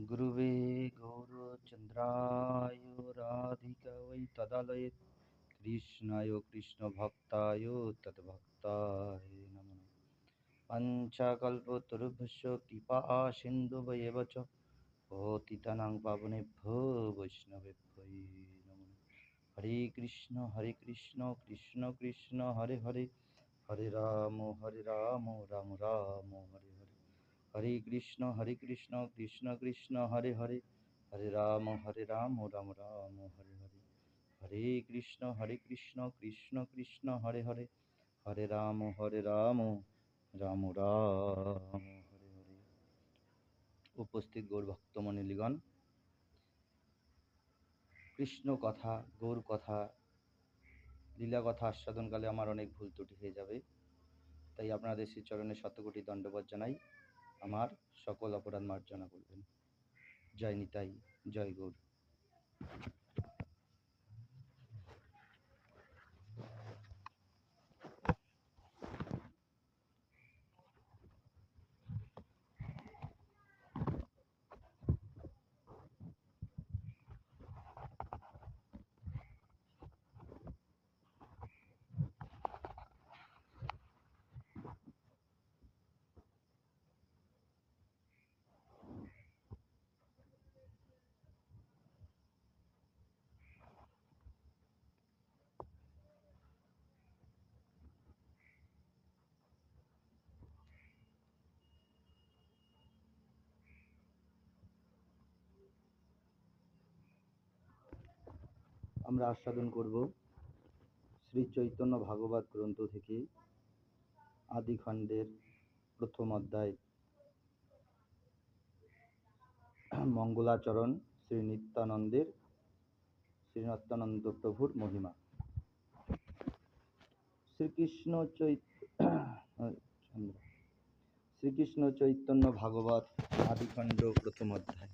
गुरुवे गौरचन्द्राय राधिका वै तदालये कृष्णाय कृष्णभक्ताय तद्भक्ताय नमः पञ्चकल्पतरुभ्यश्च कृपा सिन्धुवयेव च पतितानां पावनेभ्यो वैष्णवेभ्यो नमः हरे कृष्ण हरे कृष्ण कृष्ण कृष्ण हरे हरे हरे राम हरे राम राम राम हरे हरे হরে কৃষ্ণ হরে কৃষ্ণ কৃষ্ণ কৃষ্ণ, হরে হরে। হরে রাম হরে রাম রাম রাম, হরে হরে। হরে কৃষ্ণ হরে কৃষ্ণ কৃষ্ণ কৃষ্ণ, হরে হরে। হরে রাম হরে রাম রাম রাম, হরে হরে। উপস্থিত গৌর ভক্তমণিলিগণ কৃষ্ণ কথা, গৌর কথা, লীলা কথা আস্বাদনকালে আমার অনেক ভুল ত্রুটি হয়ে যাবে। তাই আপনাদের শ্রীচরণে শতকোটি দণ্ডবোধ জানাই। আমার সকল অপরাধ মার্জনা করবেন। জয় নিতাই জয় গৌর। আমরা আস্বাদন করব। শ্রী চৈতন্য ভাগবত গ্রন্থ থেকে আদি খণ্ডের প্রথম অধ্যায়। মঙ্গলাচরণ শ্রী নিত্যানন্দের, শ্রী নিত্যানন্দ প্রভুর মহিমা। শ্রীকৃষ্ণ চৈত শ্রীকৃষ্ণ চৈতন্য ভাগবত আদিখণ্ড প্রথম অধ্যায়।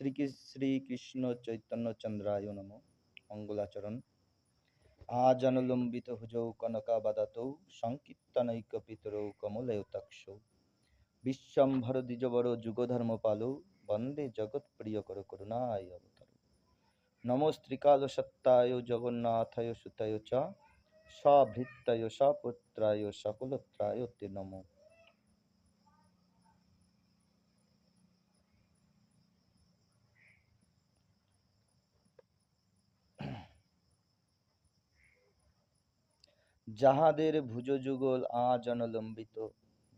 শ্রী শ্রীকৃষ্ণ চৈতন্য চন্দ্রায় নম। মঙ্গলাচরণ। আজনলম্বিত হুজৌ কনকাবাদাতৌ সংকীর্তনৈক পিতরৌ কমলয়তাক্ষৌ। বিশ্বম্ভর দ্বিজবর যুগধর্মপালৌ বন্দে জগৎপ্রিয় কর করুণায় অবতার। নমস্ত্রিকাল সত্তায় জগন্নাথায় সুতায় চ সভৃত্তায় সপুত্রায় সকলত্রায় তে নমঃ। যাহাদের ভুজযুগল আজ অনলম্বিত,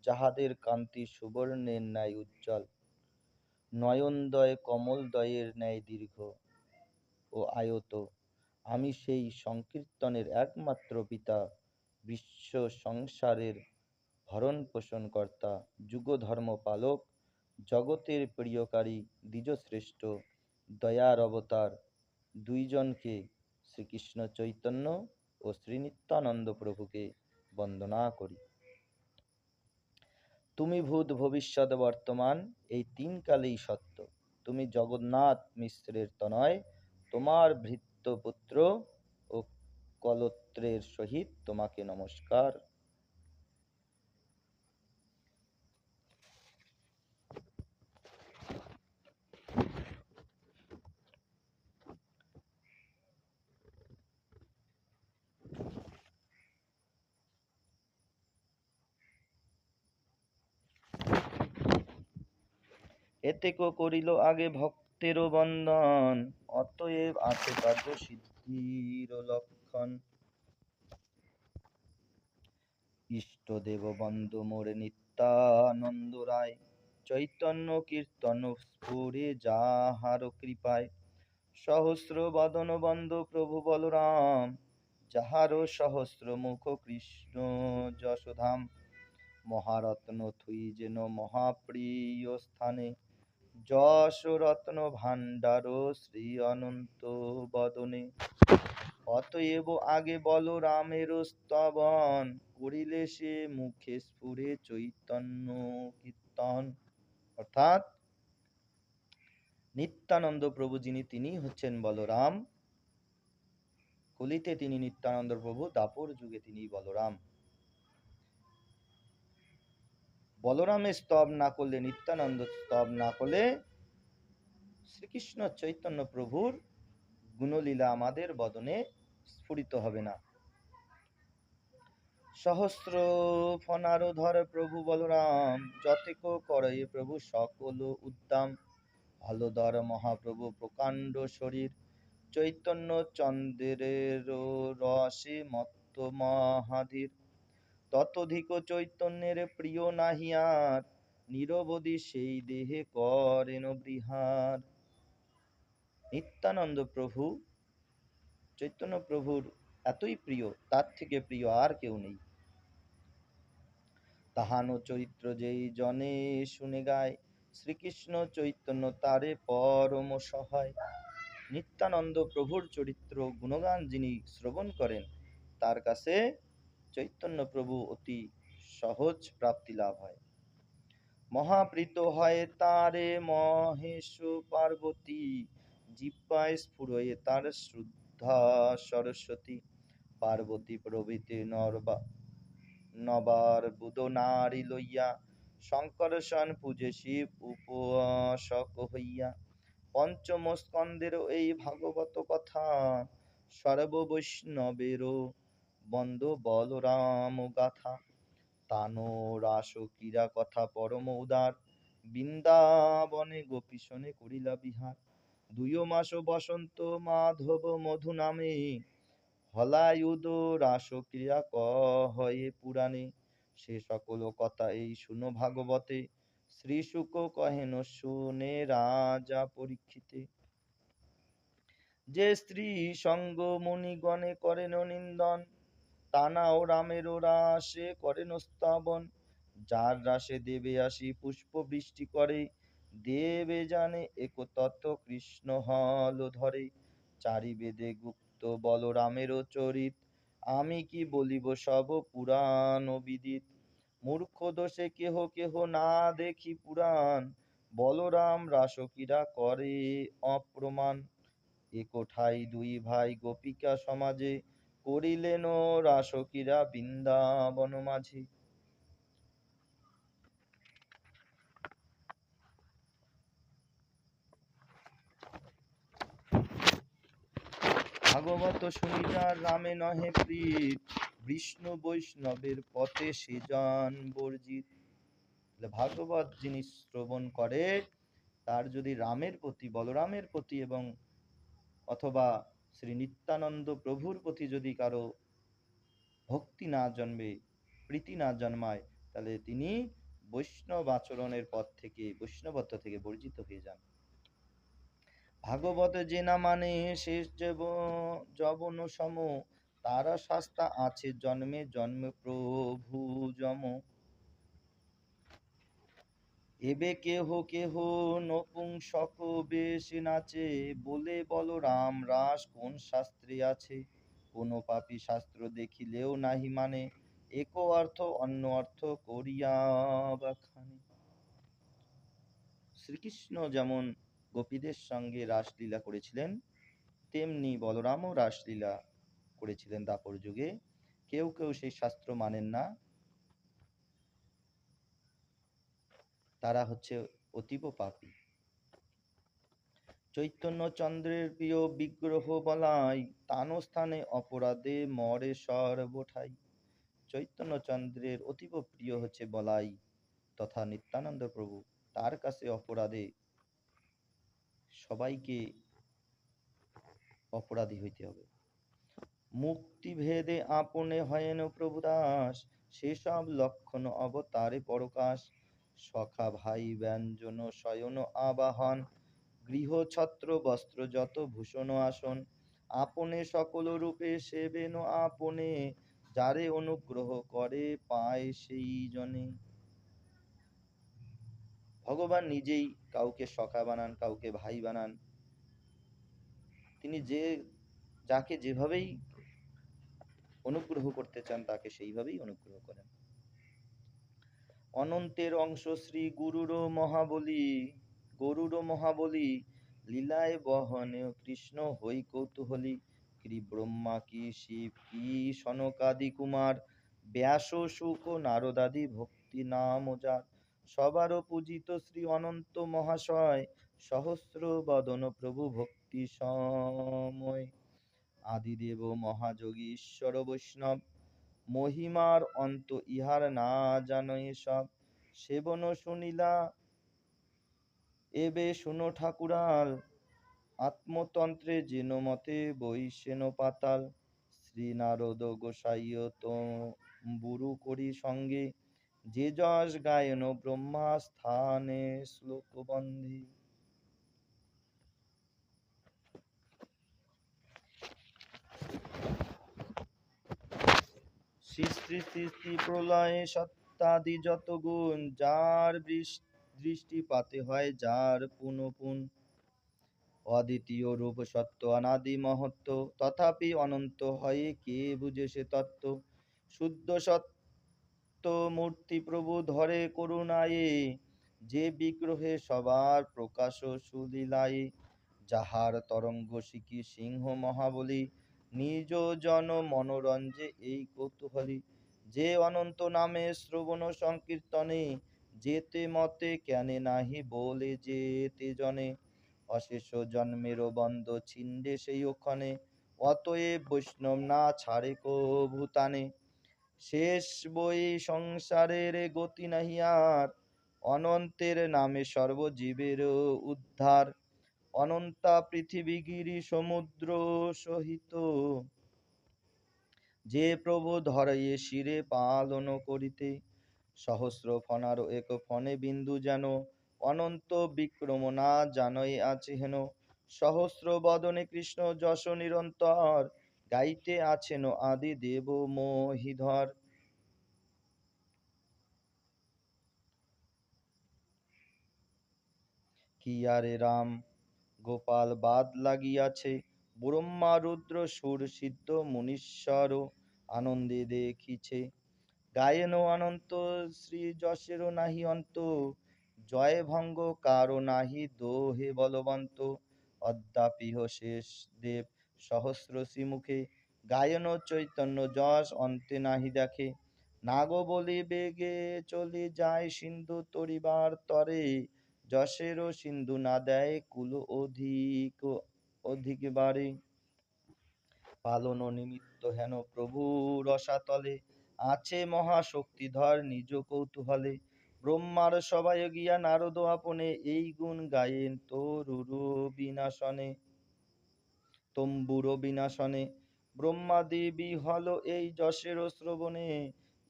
যাহাদের কান্তি সুবর্ণের ন্যায় উজ্জ্বল। নয়নদয় কমলদয়ের ন্যায় দীর্ঘ ও আয়ত। আমি সেই সংকীর্তনের একমাত্র পিতা, বিশ্ব সংসারের ভরণ কর্তা যুগধর্ম পালক, জগতের প্রিয়কারী, দ্বিজশ্রেষ্ঠ, দয়ার অবতার, দুইজনকে শ্রীকৃষ্ণ চৈতন্য ও শ্রীনিত্যানন্দ প্রভুকে বন্দনা করি। তুমি ভূত ভবিষ্যৎ বর্তমান, এই তিন কালেই সত্য। তুমি জগন্নাথ মিশ্রের তনয়, তোমার ভৃত্য পুত্র ও কলত্রের সহিত তোমাকে নমস্কার। এতেকো করিল আগে ভক্তেরও বন্দন, অতএব আছে কার্য সিদ্ধির লক্ষণ। ইষ্টদেব বন্ধ মোরে নিত্যানন্দ রায়, চৈতন্য কীর্তন স্ফুরে যাহার কৃপায়। সহস্র বদন বন্ধ প্রভু বলরাম যাহার সহস্র মুখ কৃষ্ণ যশোধাম। মহারত্ন থুই যেন মহাপ্রিয় স্থানে। যশ রত্ন ভাণ্ডার শ্রী অনন্ত বদনে। অতএব আগে বল রামের স্তবন, করিলে সে মুখে স্ফুরে চৈতন্য কীর্তন। অর্থাৎ নিত্যানন্দ প্রভু যিনি, তিনি হচ্ছেন বলরাম। কলিতে তিনি নিত্যানন্দ প্রভু, দাপর যুগে তিনি বলরাম। বলরামের স্তব না করলে নিত্যানন্দ স্তব না করলে শ্রীকৃষ্ণ চৈতন্য প্রভুর গুণলীলা আমাদের বদনে স্ফুরিত হবে না। সহস্র ফনারো ধর প্রভু বলরাম, যতেক করে প্রভু সকল উদ্দাম। ভালোদর মহাপ্রভু প্রকাণ্ড শরীর, চৈতন্য চন্দ্রের রসে মত্ত মহাধীর। ততধিক চৈতন্যের প্রিয় নাহিয়ার, নিরবধি সেই দেহে করেন বিহার নিত্যানন্দ প্রভু, চৈতন্য প্রভুর এতই প্রিয়, তার থেকে প্রিয় আর কেউ নেই। তাহানো চরিত্র যেই জনে শুনে গায়, শ্রীকৃষ্ণ চৈতন্য তারে পরম সহায়। নিত্যানন্দ প্রভুর চরিত্র গুণগান যিনি শ্রবণ করেন, তার কাছে চৈতন্য প্রভু অতি সহজ প্রাপ্তি লাভ হয়। মহাপ্রীত হয় তারে মহেশ পার্বতী জিব্বায় স্ফুরয়ে তার শ্রদ্ধা সরস্বতী। পার্বতী প্রভৃতি নরবা নবার বুধ নারী লইয়া শঙ্করসন পূজে শিব উপাসক হইয়া, পঞ্চম স্কন্দের এই ভাগবত কথা সর্ব বৈষ্ণবেরও বন্দ বলরাম গাথা। তানো রাস ক্রীড়া কথা পরম উদার। বৃন্দাবনে গোপীশনে করিলা বিহার। দুই মাস বসন্ত মাধব মধু নামে। হলায়ুদ রাস ক্রিয়া কহে পুরাণে। সে সকল কথা এই শুনো ভাগবতে। শ্রী শুক কহেন, শুনে রাজা পরীক্ষিতে। যে স্ত্রী সঙ্গ মুনিগণে করেন নিন্দন টানা ও রামের রাসে করেন স্থাবন যার রাসে দেবে আসি পুষ্প বৃষ্টি করে, দেবে জানে এক তত্ত্ব কৃষ্ণ হল ধরে। চারি বেদে গুপ্ত বলরামের চরিত, আমি কি বলিব সব পুরাণ বিদিত? মূর্খ দোষে কেহ কেহ না দেখি পুরাণ, বলরাম রাসকীরা করে অপ্রমাণ। এ কোঠায় দুই ভাই গোপিকা সমাজে করিলেন রাসকীরা বৃন্দাবন মাঝে ভাগবত শুনিয়ার রামে নহে প্রীত, বিষ্ণু বৈষ্ণবের পথে সে যান বর্জিত। ভাগবত যিনি শ্রবণ করে, তার যদি রামের প্রতি, বলরামের প্রতি এবং অথবা শ্রী নিত্যানন্দ প্রভুর প্রতি যদি কারও ভক্তি না জন্মে, প্রীতি না জন্মায়, তাহলে তিনি বৈষ্ণব আচরণের পথ থেকে, বৈষ্ণবত্ব থেকে বর্জিত হয়ে যান। ভাগবত যে না মানে শেষ যেব জবন সম, তারা শাস্তা আছে জন্মে জন্মে প্রভু যম। এবে কেহ কেহ নপুংসক বেশ নাচে, বলে বলো রাম রাস কোন শাস্ত্রে আছে? কোন পাপী শাস্ত্র দেখিলেও নাহি মানে এক অর্থ অন্য অর্থ করিয়া শ্রীকৃষ্ণ যেমন গোপীদের সঙ্গে রাসলীলা করেছিলেন, তেমনি বলরামও রাসলীলা করেছিলেন দাপর যুগে। কেউ কেউ সেই শাস্ত্র মানেন না। তারা হচ্ছে অতীব পাপী। চৈতন্য চন্দ্রের প্রিয় বিগ্রহ বলাই স্থানে অপরাধে মরে সর্বঠাই। চৈতন্য চন্দ্রের অতীব প্রিয় হচ্ছে বলাই, তথা নিত্যানন্দ প্রভু তার কাছে অপরাধে সবাইকে অপরাধী হইতে হবে। মুক্তি ভেদে আপনে হয়েন প্রভু দাস সেসব লক্ষণ অবতারে পরকাশ। সখা ভাই ব্যঞ্জন শয়ন আবাহন গৃহ ছত্র বস্ত্র যত ভূষণ আসন, আপনে সকল রূপে সেবেন আপনে, যারে অনুগ্রহ করে পায় সেই জনে। ভগবান নিজেই কাউকে সখা বানান, কাউকে ভাই বানান। তিনি যে, যাকে যেভাবেই অনুগ্রহ করতে চান, তাকে সেইভাবেই অনুগ্রহ করেন। অনন্তের অংশ শ্রী গুরুর মহাবলী, গরুর মহাবলী, লীলায় বহনে কৃষ্ণ হই কৌতূহলী, কি ব্রহ্মা, কি শিব, কি সনকাদি কুমার, ব্যাস সুখ নারদাদি ভক্তি নাম যার সবারও পূজিত শ্রী অনন্ত মহাশয়, সহস্র বদন প্রভু ভক্তি সময়। আদিদেব মহাযোগী ঈশ্বর বৈষ্ণব মহিমার অন্ত ইহার না জানো সব। সেবন শুনিলা, এবে শুনো ঠাকুরাল, আত্মতন্ত্রে যেন মতে বৈশেন পাতাল। শ্রী নারদ গোসাইয় বুরু করি সঙ্গে, যে যশ গায়ন ব্রহ্মা স্থানে শ্লোকবন্ধী। সৃষ্টি প্রলয়ে সত্তাদি যত গুণ, যার দৃষ্টিপাতে হয়, যার পুন পুন অদ্বিতীয় রূপ সত্য, অনাদি মহত্ব, তথাপি অনন্ত হয়ে, কে বুঝে সে তত্ত্ব? শুদ্ধ সত্য মূর্তি প্রভু ধরে করুণায়ে, যে বিগ্রহে সবার প্রকাশ সুলীলায়ে, যাহার তরঙ্গ শিখি সিংহ মহাবলী নিজ জন মনোরঞ্জে এই কৌতূহলী, যে অনন্ত নামে শ্রবণ সংকীর্তনে, যেতে মতে কেনে নাহি বলে যেতে জনে। অশেষ জন্মেরও বন্ধ ছিন্ডে সেই ওখানে, অতএব বৈষ্ণব না ছাড়ে কো ভূতানে শেষ বই সংসারের গতি নাহি আর, অনন্তের নামে সর্বজীবের উদ্ধার। অনন্তা পৃথিবী গিরি সমুদ্র সহিত। যে প্রভু ধরে শিরে পালন করিতে, সহস্র ফনার এক ফনে বিন্দু যেন অনন্ত বিক্রম না জানই আছে হেন। সহস্র বদনে কৃষ্ণ যশ নিরন্তর, গাইতে আছেন আদি দেব মহিধর। কি আরে রাম গোপাল বাদ লাগিয়াছে। ব্রহ্মা, রুদ্র, সুর, সিদ্ধ, মুনীশ্বর আনন্দে দেখিছে। গায়েন অনন্ত শ্রী যশেরও নাহি অন্ত। জয় ভঙ্গ কারও নাহি, দোহে বলবন্ত। অদ্যাপিহ শেষ দেব সহস্র শ্রীমুখে। গায়ন চৈতন্য যশ, অন্তে নাহি দেখে। নাগ বলি বেগে চলে যায় সিন্ধু তরিবার তরে। যশেরও সিন্ধু না দেয় কুল অধিক অধিক বারে। পালন নিমিত্ত হেন প্রভু রসাতলে। আছে মহাশক্তিধর নিজ কৌতূহলে। ব্রহ্মার সবাই গিয়া নারদ আপনে এই গুণ গায়েন তরুরু বিনাশনে। তম্বুর বিনাশনে। ব্রহ্মা দেবী হল এই যশের শ্রবণে।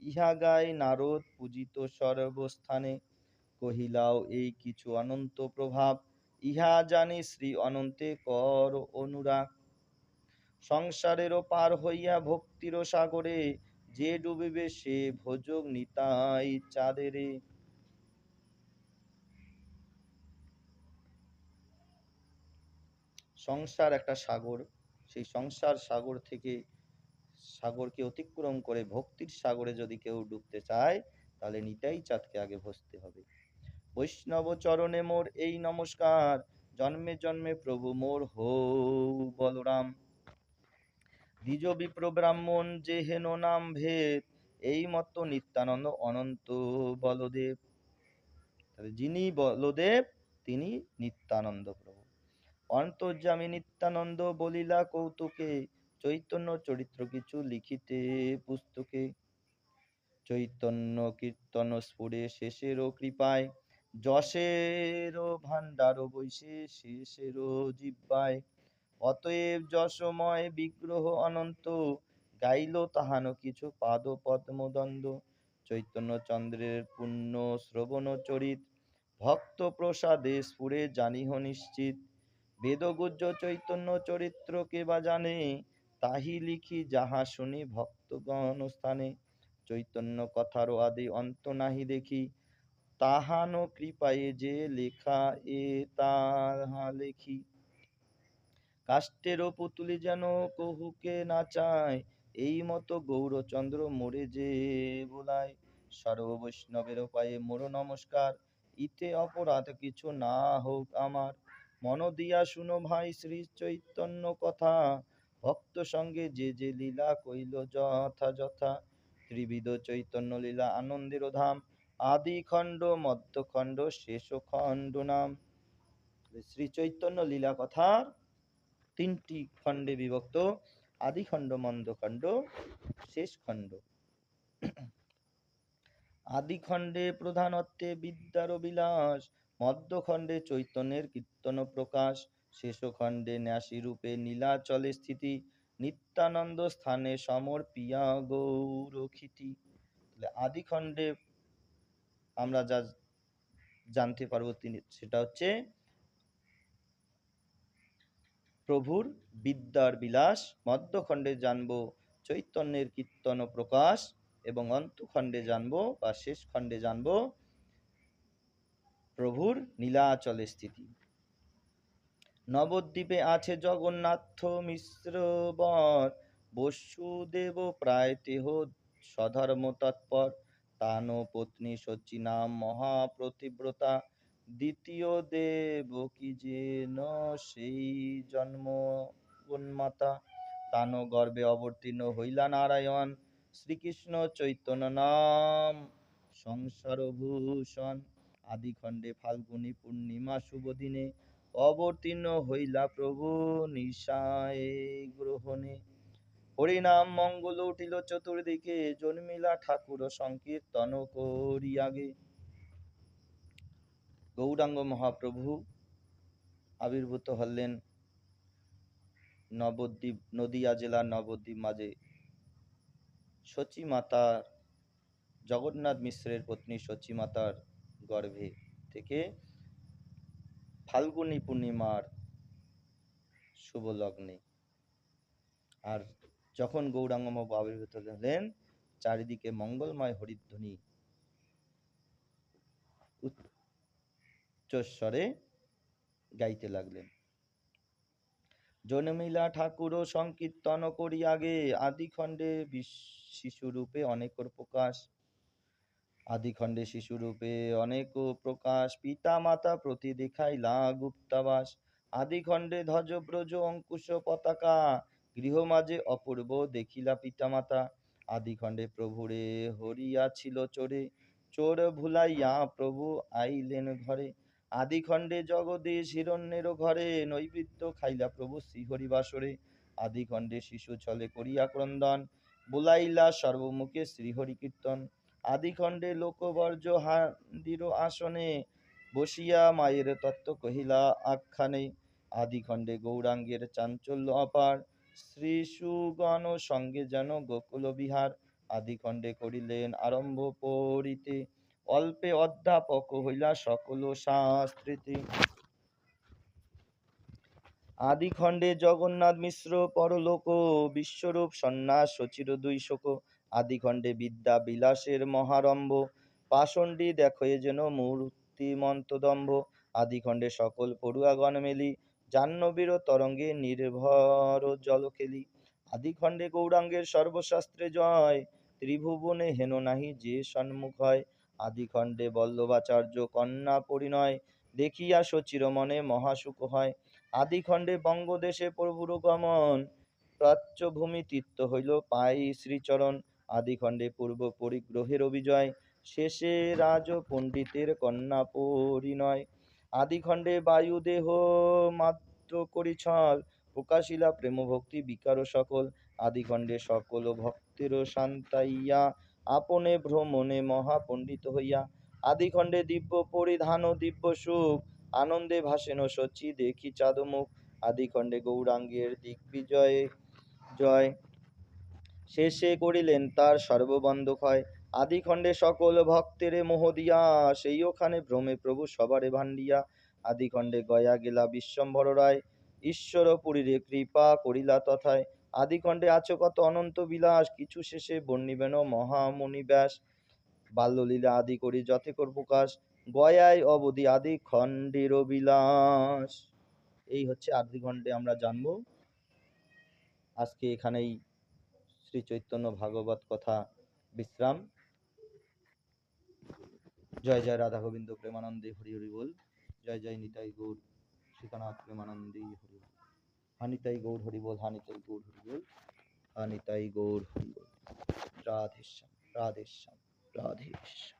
ইহা গায় নারদ পূজিত সর্বস্থানে। কহিলাও, এই কিছু অনন্ত প্রভাব, ইহা জানি শ্রী অনন্তে কর অনুরাগ। সংসারেরও পার হইয়া ভক্তির সাগরে, যে ডুবিবে সে ভোজক নিতাই চাঁদেরে। সংসার একটা সাগর, সেই সংসার সাগর থেকে সাগরকে অতিক্রম করে ভক্তির সাগরে যদি কেউ ডুবতে চায়, তাহলে নিতাই চাঁদকে আগে ভসতে হবে। বৈষ্ণব চরণে মোর এই নমস্কার। জন্মে জন্মে প্রভু মোর হো বলরাম। দ্বিজ বিপ্র ব্রাহ্মণ যে হেন নাম ভেদ, এই মত নিত্যানন্দ অনন্ত বলদেব। যিনি বলদেব, তিনি নিত্যানন্দ প্রভু। অন্তর্যামী নিত্যানন্দ বলিলা কৌতুকে, চৈতন্য চরিত্র কিছু লিখিতে পুস্তকে। চৈতন্য কীর্তন স্ফুরে শেষেরও কৃপায় যশেরও ভাণ্ডার বৈশে শেষেরও জিব্বায়। অতএব যশময় বিগ্রহ অনন্ত, গাইল তাহানো কিছু পাদ পদ্মদণ্ড চৈতন্য চন্দ্রের পুণ্য শ্রবণ চরিত, ভক্ত প্রসাদে স্ফুরে জানিহ নিশ্চিত। বেদগুজ্জ চৈতন্য চরিত্র কে বা জানে, তাহি লিখি যাহা শুনি ভক্তগণ স্থানে। চৈতন্য কথারও আদি অন্ত নাহি দেখি তাহানো কৃপায়ে যে লেখা, এ তাহা লেখি। কাষ্টেরও পুতুলি যেন কহুকে নাচায় এই মতো গৌরচন্দ্র মোরে যে বোলায় সর্ব বৈষ্ণবের পায়ে মোর নমস্কার, ইতে অপরাধ কিছু না হোক আমার। মন দিয়া শুনো ভাই শ্রী চৈতন্য কথা, ভক্ত সঙ্গে যে যে লীলা কইল যথা যথা ত্রিবিধ চৈতন্য লীলা আনন্দের ধাম আদি খণ্ড মধ্যখণ্ড শেষ খণ্ড নাম শ্রী চৈতন্য লীলা কথার তিনটি খণ্ডে বিভক্ত। আদি খণ্ড মন্দখণ্ড শেষ খণ্ড আদি খণ্ডে প্রধানত্বে বিদ্যার বিলাস মধ্যখণ্ডে চৈতন্যের কীর্তন প্রকাশ শেষ খণ্ডে ন্যাসী রূপে নীলাচলে স্থিতি, নিত্যানন্দ স্থানে সমর্পিয়া গৌরক্ষিতি আদি খণ্ডে আমরা যা জানতে পারব তিনি, সেটা হচ্ছে প্রভুর বিদ্যার বিলাস, মধ্যখণ্ডে জানব চৈতন্যের কীর্তন প্রকাশ, এবং অন্তখণ্ডে জানব বা শেষ খণ্ডে জানব প্রভুর নীলাচলে স্থিতি। নবদ্বীপে আছে জগন্নাথ মিশ্র বর বসুদেব প্রায় তেহ স্বধর্ম তৎপর। তান পত্নী সচি নাম মহাপ্রতিব্রতা। দ্বিতীয় দেব কি যেন সেই জন্ম উন্মাতা তান গর্ভে অবতীর্ণ হইলা নারায়ণ। শ্রীকৃষ্ণ চৈতন্য নাম সংসার ভূষণ আদিখণ্ডে ফাল্গুনী পূর্ণিমা শুভ দিনে অবতীর্ণ হইলা প্রভু নিশায় গ্রহণে। হরিনাম মঙ্গল উঠিল চতুর্দিকে, জন্মিলা ঠাকুর সংকীর্তন করিয়াগে। গৌরাঙ্গ মহাপ্রভু আবির্ভূত হলেন নবদ্বীপ, নদিয়া জেলার নবদ্বীপ মাঝে। সচী মাতার জগন্নাথ মিশ্রের পত্নী সচী মাতার গর্ভে থেকে ফাল্গুনী পূর্ণিমার শুভ লগ্নে। আর যখন গৌরাঙ্গ মহাপ্রভু আবির্ভূত হলেন চারিদিকে মঙ্গলময় হরিধ্বনি উচ্চস্বরে গাইতে লাগলেন। জনমিলা ঠাকুর ও সংকীর্তন করি আগে, আদিখণ্ডে শিশুরূপে অনেকর প্রকাশ। আদিখণ্ডে শিশুরূপে অনেক প্রকাশ পিতা মাতা প্রতি দেখাইলা গুপ্তাবাস আদিখণ্ডে ধ্বজ ব্রজ অঙ্কুশ পতাকা গৃহ মাঝে অপূর্ব দেখিলা পিতামাতা। আদিখণ্ডে প্রভুরে হরিয়া ছিল চোরে। চোর ভুলাইয়া প্রভু আইলেন ঘরে। আদিখণ্ডে জগদীশ হিরণ্যের ঘরে নৈবেদ্য খাইলা প্রভু শ্রীহরি বাসরে আদিখণ্ডে শিশু চলে করিয়া ক্রন্দন, বুলাইলা সর্বমুখে শ্রীহরি কীর্তন আদিখণ্ডে লোকবর্জ হান্দির আসনে বসিয়া মায়ের তত্ত্ব কহিলা আখ্যানে, আদিখণ্ডে গৌরাঙ্গের চাঞ্চল্য অপার। শ্রী সুগণ সঙ্গে যেন গোকুল বিহার। আদিখণ্ডে করিলেন আরম্ভ পড়িতে অল্পে অধ্যাপক হইলা সকল শাস্ত্রীতে। আদিখণ্ডে জগন্নাথ মিশ্র, পরলোক, বিশ্বরূপ, সন্ন্যাস সচির দুই শোক। আদিখণ্ডে বিদ্যা বিলাসের মহারম্ভ। পাষণ্ডী দেখো যেন মূর্তিমন্তদম্ভ। আদিখণ্ডে সকল পড়ুয়াগণ মেলি জাহ্নবীর তরঙ্গে নির্ভর জল খেলি আদিখণ্ডে গৌরাঙ্গের সর্বশাস্ত্রে জয়, ত্রিভুবনে হেন নাহি যে সন্মুখ হয়। আদিখণ্ডে বল্লভাচার্য কন্যা পরিণয়, দেখিয়া সচির মনে মহাসুখ হয়। আদিখণ্ডে বঙ্গদেশে প্রভুর গমন, প্রাচ্যভূমি তীর্থ হইল পাই শ্রীচরণ। আদিখণ্ডে পূর্ব পরিগ্রহের অভিজয়, শেষে রাজ পণ্ডিতের কন্যা পরিণয়। আদিখণ্ডে বায়ুদেহ মাত্র করি ছল। প্রকাশিলা প্রেম ভক্তি বিকার সকল। আদিখণ্ডে সকল ভক্তের শান্তাইয়া আপনে ভ্রমণে মহাপণ্ডিত হইয়া। আদিখণ্ডে দিব্য পরিধান দিব্য সুখ। আনন্দে ভাসেন সচি দেখি চাঁদমুখ। আদিখণ্ডে গৌরাঙ্গের দিগ্বিজয়ে জয়। শেষে করিলেন তার সর্ববন্ধ ক্ষয়। আদিখণ্ডে সকল ভক্তের মোহ দিয়া সেই ওখানে ভ্রমে প্রভু সবারে ভান্ডিয়া আদিখণ্ডে গয়া গেলা বিশ্বম্ভর রায় ঈশ্বর পুরীরে কৃপা করিলা তথায়। আদিখণ্ডে আছো কত অনন্ত বিলাস, কিছু শেষে বর্ণিবেন মহামণি ব্যাস। বাল্যলীলা আদি করি যথে কর প্রকাশ গয়ায় অবধি আদি খণ্ডের বিলাস। এই হচ্ছে আদি খণ্ডে আমরা জানব। আজকে এখানেই শ্রী চৈতন্য ভাগবত কথা বিশ্রাম। জয় জয় রাধা গোবিন্দ প্রেমানন্দে হরি হরি বল। জয় জয় নিতাই গৌর শ্রীকানাথ প্রেমানন্দে হরি বল। হানিতাই গৌর হরি বল হানিতাই গৌর হরি বল হানিতাই গৌর হরি বল। রাধেশ্যাম রাধেশ্যাম রাধেশ্যাম।